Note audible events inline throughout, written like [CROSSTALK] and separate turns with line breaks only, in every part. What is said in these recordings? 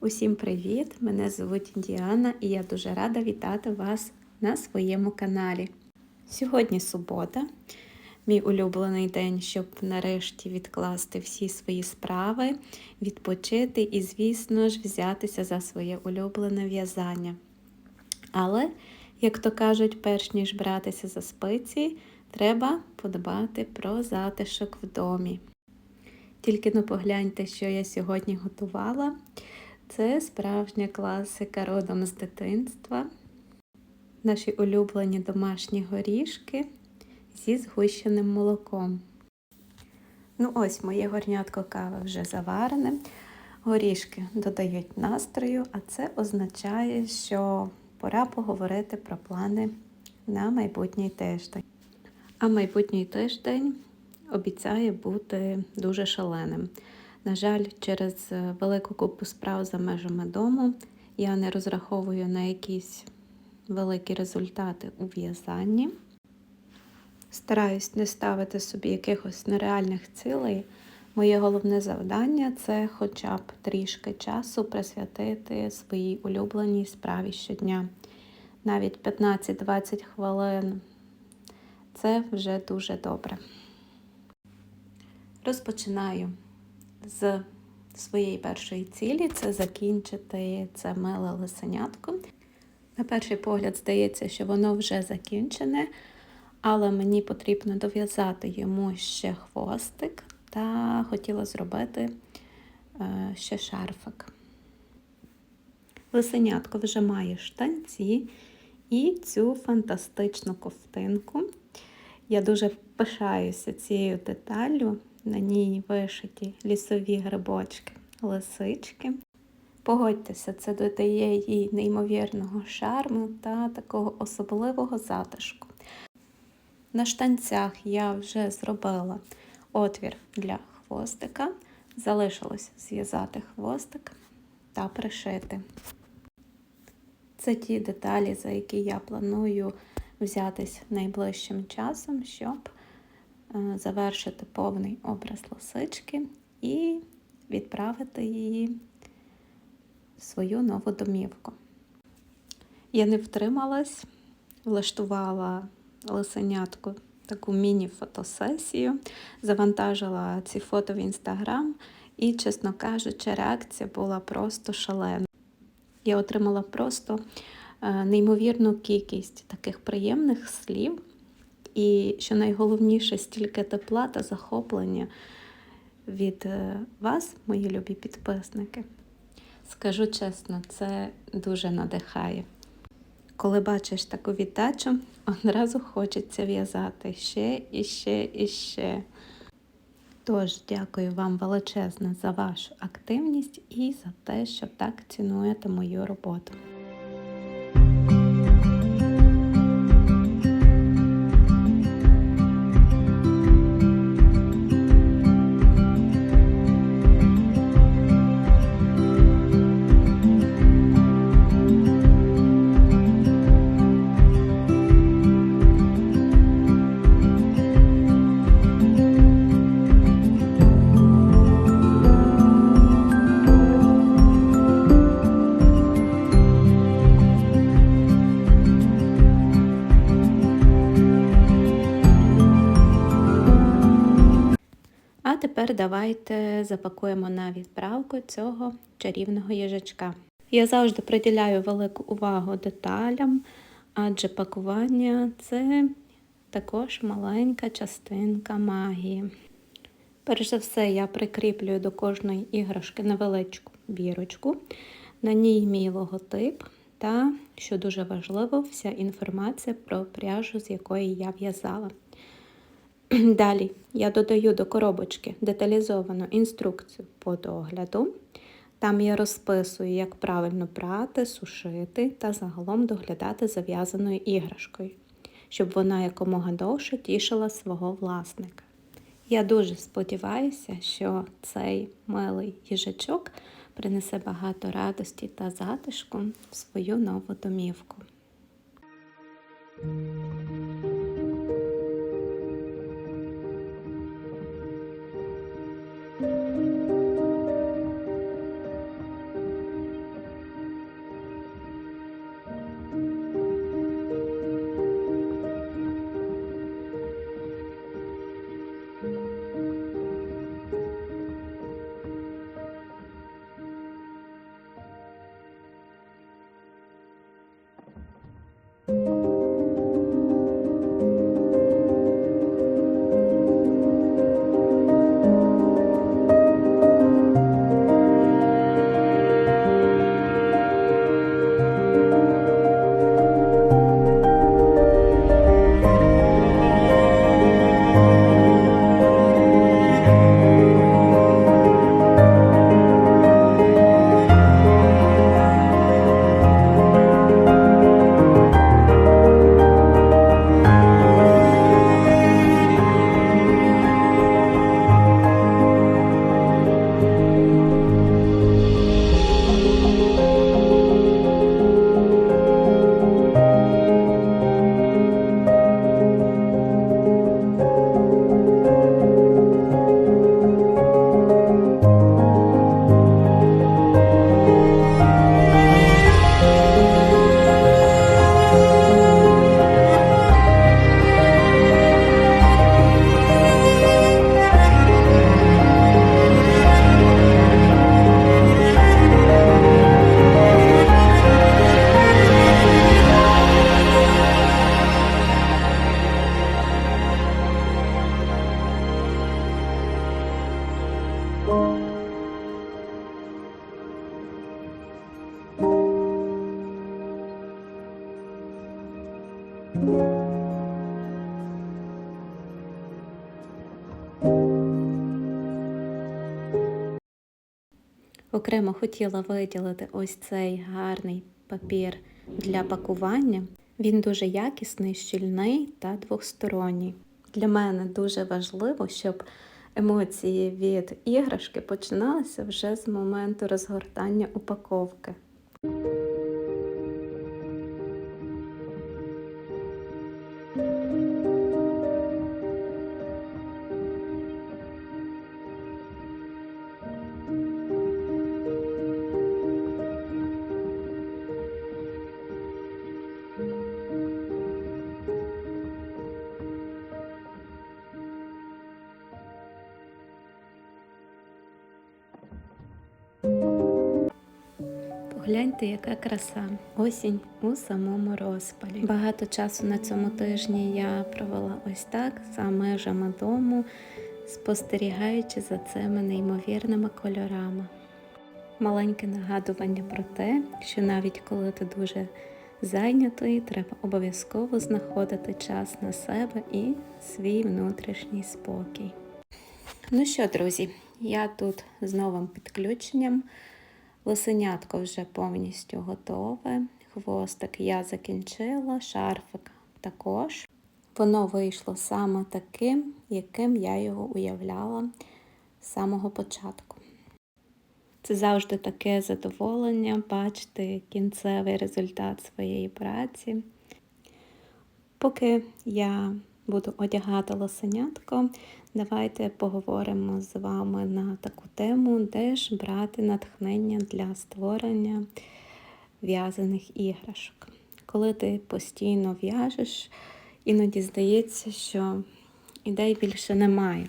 Усім привіт! Мене звуть Діана і я дуже рада вітати вас на своєму каналі. Сьогодні субота, мій улюблений день, щоб нарешті відкласти всі свої справи, відпочити і, звісно ж, взятися за своє улюблене в'язання. Але, як то кажуть, перш ніж братися за спиці, треба подбати про затишок в домі. Тільки ну погляньте, що я сьогодні готувала. Це справжня класика родом з дитинства. Наші улюблені домашні горішки зі згущеним молоком. Ну, ось моє горнятко кави вже заварене. Горішки додають настрою, а це означає, що пора поговорити про плани на майбутній тиждень. А майбутній тиждень обіцяє бути дуже шаленим. На жаль, через велику купу справ за межами дому я не розраховую на якісь великі результати у в'язанні. Стараюсь не ставити собі якихось нереальних цілей. Моє головне завдання це хоча б трішки часу присвятити своїй улюбленій справі щодня. Навіть 15-20 хвилин це вже дуже добре. Розпочинаю з своєї першої цілі це закінчити це миле лисенятко. На перший погляд здається, що воно вже закінчене, але мені потрібно дов'язати йому ще хвостик та хотіла зробити е, ще шарфик. Лисенятко вже має штанці і цю фантастичну ковтинку. Я дуже пишаюся цією деталлю. На ній вишиті лісові грибочки, лисички. Погодьтеся, це додає їй неймовірного шарму та такого особливого затишку. На штанцях я вже зробила отвір для хвостика, залишилось зв'язати хвостик та пришити. Це ті деталі, за які я планую взятись найближчим часом, щоб завершити повний образ лисички і відправити її в свою нову домівку. Я не втрималась, влаштувала лисенятку таку міні-фотосесію, завантажила ці фото в інстаграм, і, чесно кажучи, реакція була просто шалена. Я отримала просто е, неймовірну кількість таких приємних слів, і, що найголовніше, стільки тепла та захоплення від е, вас, мої любі підписники. Скажу чесно, це дуже надихає. Коли бачиш таку віддачу, одразу хочеться в'язати ще і ще і ще. Тож, дякую вам величезне за вашу активність і за те, що так цінуєте мою роботу. Тепер давайте запакуємо на відправку цього чарівного їжачка. Я завжди приділяю велику увагу деталям, адже пакування це також маленька частинка магії. Перш за все, я прикріплюю до кожної іграшки невеличку бірочку, на ній мій логотип та, що дуже важливо, вся інформація про пряжу, з якої я в'язала. [CLEARS THROAT] Далі я додаю до коробочки деталізовану інструкцію по догляду. Там я розписую, як правильно прати, сушити та загалом доглядати зав'язаною іграшкою, щоб вона якомога довше тішила свого власника. Я дуже сподіваюся, що цей милий їжачок принесе багато радості та затишку в свою нову домівку. Окремо хотіла виділити ось цей гарний папір для пакування. Він дуже якісний, щільний та двосторонній. Для мене дуже важливо, щоб емоції від іграшки починалися вже з моменту розгортання упаковки. Погляньте, яка краса. Осінь у самому розпалі. Багато часу на цьому тижні я провела ось так за межами дому, спостерігаючи за цими неймовірними кольорами. Маленьке нагадування про те, що навіть коли ти дуже зайнятий, треба обов'язково знаходити час на себе і свій внутрішній спокій. Ну що, друзі, я тут з новим підключенням. Лисенятко вже повністю готове. Хвостик я закінчила, шарфик також. Воно вийшло саме таким, яким я його уявляла з самого початку. Це завжди таке задоволення бачити кінцевий результат своєї праці. Поки я буду одягати лосенятко, давайте поговоримо з вами на таку тему, де ж брати натхнення для створення в'язаних іграшок. Коли ти постійно в'яжеш, іноді здається, що ідей більше немає.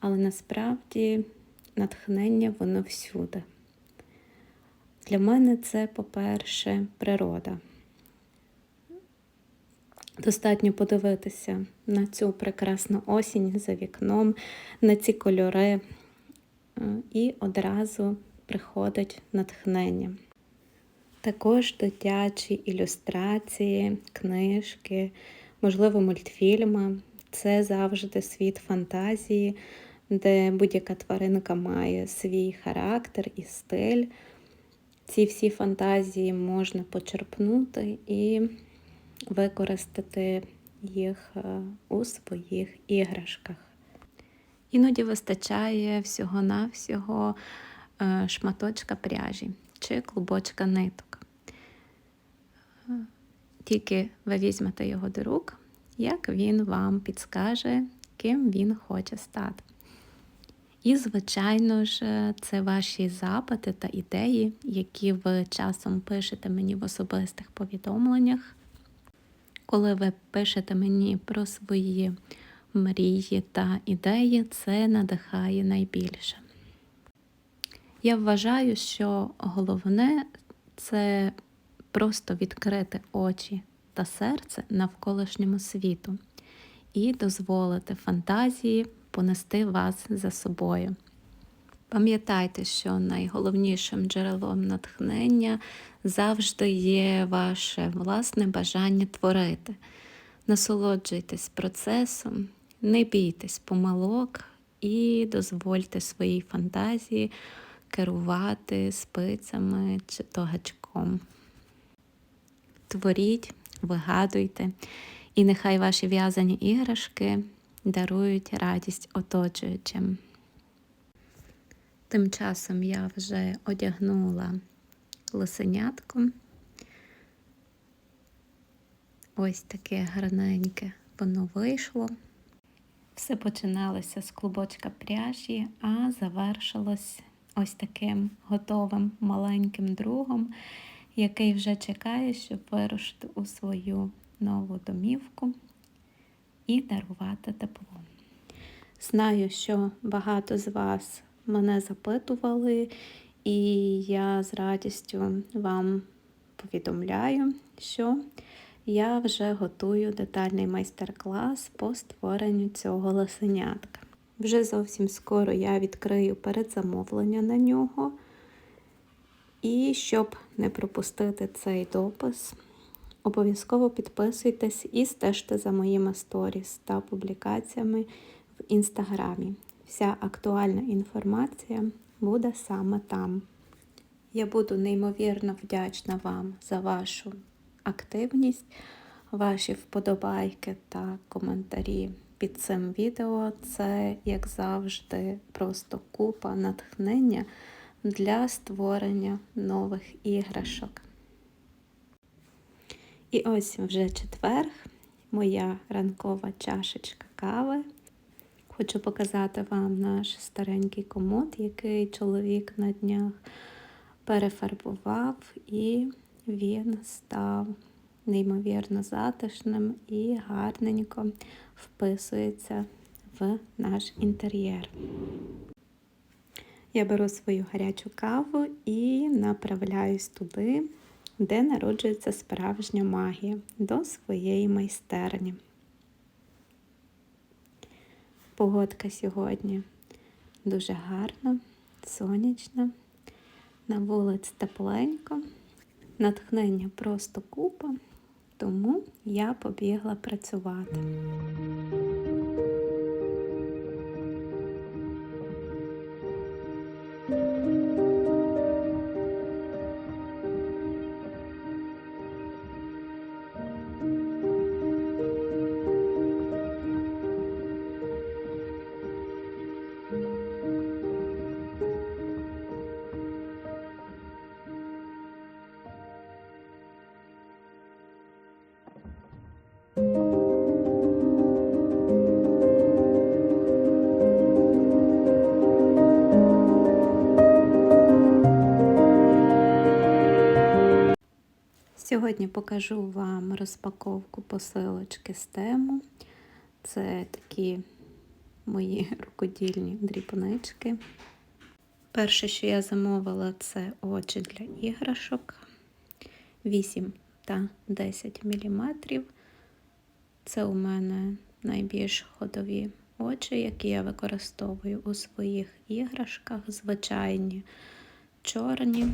Але насправді натхнення воно всюди. Для мене це, по-перше, природа. Достатньо подивитися на цю прекрасну осінь за вікном, на ці кольори, е, і одразу приходить натхнення. Також дитячі ілюстрації, книжки, можливо, мультфільми це завжди світ фантазії, де будь-яка тваринка має свій характер і стиль. Ці всі фантазії можна почерпнути і використати їх е, у своїх іграшках. Іноді вистачає всього-навсього е, шматочка пряжі чи клубочка ниток. Е, тільки ви візьмете його до рук, як він вам підскаже, ким він хоче стати. І, звичайно ж, це ваші запити та ідеї, які ви часом пишете мені в особистих повідомленнях коли ви пишете мені про свої мрії та ідеї, це надихає найбільше. Я вважаю, що головне це просто відкрити очі та серце навколишньому світу і дозволити фантазії понести вас за собою. Пам'ятайте, що найголовнішим джерелом натхнення завжди є ваше власне бажання творити. Насолоджуйтесь процесом, не бійтесь помилок і дозвольте своїй фантазії керувати спицями чи то гачком. Творіть, вигадуйте, і нехай ваші в'язані іграшки дарують радість оточуючим. Тим часом я вже одягнула лисенятку. Ось таке гарненьке воно вийшло. Все починалося з клубочка пряжі, а завершилось ось таким готовим маленьким другом, який вже чекає, щоб вирушити у свою нову домівку і дарувати тепло. Знаю, що багато з вас мене запитували, і я з радістю вам повідомляю, що я вже готую детальний майстер-клас по створенню цього лисенятка. Вже зовсім скоро я відкрию передзамовлення на нього. І щоб не пропустити цей допис, Обов'язково підписуйтесь і стежте за моїми сторіс та публікаціями в інстаграмі. Вся актуальна інформація буде саме там. Я буду неймовірно вдячна вам за вашу активність, ваші вподобайки та коментарі під цим відео. Це, як завжди, просто купа натхнення для створення нових іграшок. І ось вже четвер, моя ранкова чашечка кави. Хочу показати вам наш старенький комод, який чоловік на днях перефарбував, і він став неймовірно затишним і гарненько вписується в наш інтер'єр. Я беру свою гарячу каву і направляюсь туди, де народжується справжня магія до своєї майстерні. Погодка сьогодні дуже гарна, сонячна, на вулиці тепленько, натхнення просто купа, тому я побігла працювати. Сьогодні покажу вам розпаковку посилочки з тему. Це такі мої [LAUGHS] рукодільні дрібнички. Перше, що я замовила, це очі для іграшок 8 та 10 мм. Це у мене найбільш ходові очі, які я використовую у своїх іграшках, звичайні чорні.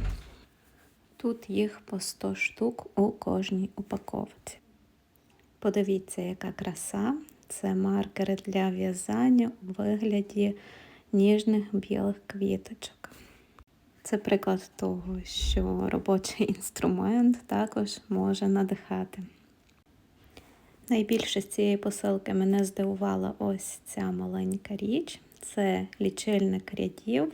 Тут їх по 100 штук у кожній упаковці. Подивіться, яка краса. Це маркери для в'язання у вигляді ніжних білих квіточок. Це приклад того, що робочий інструмент також може надихати. Найбільше з цієї посилки мене здивувала ось ця маленька річ це лічильник рядів.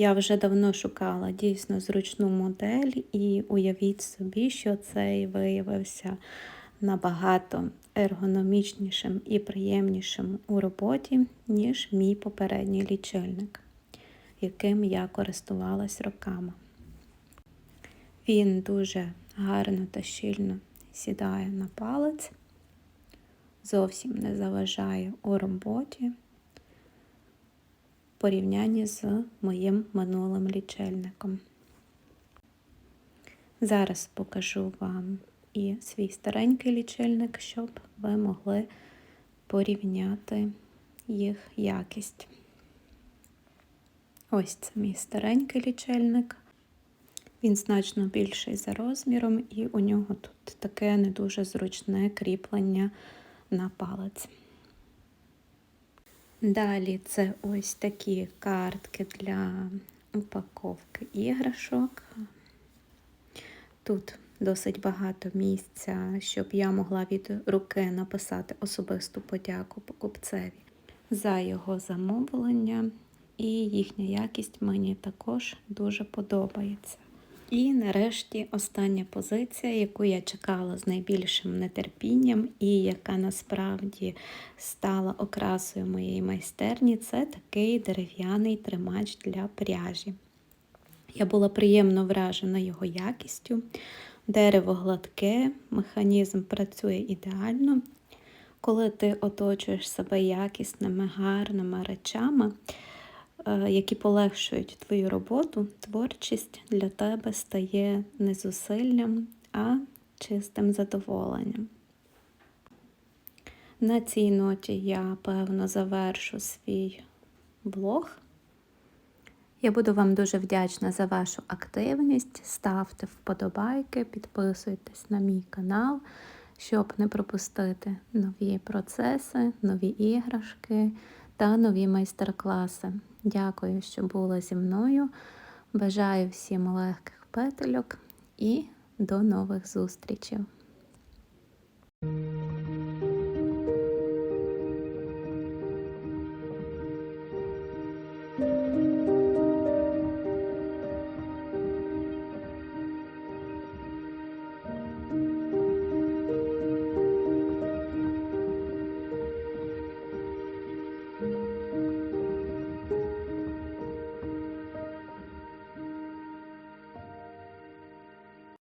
Я вже давно шукала дійсно зручну модель, і уявіть собі, що цей виявився набагато ергономічнішим і приємнішим у роботі, ніж мій попередній лічильник, яким я користувалась роками. Він дуже гарно та щільно сідає на палець, зовсім не заважає у роботі порівнянні з моїм минулим лічильником. Зараз покажу вам і свій старенький лічильник, щоб ви могли порівняти їх якість. Ось це мій старенький лічильник. Він значно більший за розміром, і у нього тут таке не дуже зручне кріплення на палець. Далі це ось такі картки для упаковки іграшок. Тут досить багато місця, щоб я могла від руки написати особисту подяку покупцеві за його замовлення, і їхня якість мені також дуже подобається. І нарешті остання позиція, яку я чекала з найбільшим нетерпінням, і яка насправді стала окрасою моєї майстерні, це такий дерев'яний тримач для пряжі. Я була приємно вражена його якістю. Дерево гладке, механізм працює ідеально. Коли ти оточуєш себе якісними, гарними речами, які полегшують твою роботу, творчість для тебе стає не зусиллям, а чистим задоволенням. На цій ноті я, певно, завершу свій блог. Я буду вам дуже вдячна за вашу активність. Ставте вподобайки, підписуйтесь на мій канал, щоб не пропустити нові процеси, нові іграшки та нові майстер-класи. Дякую, що були зі мною. Бажаю всім легких петельок і до нових зустрічей.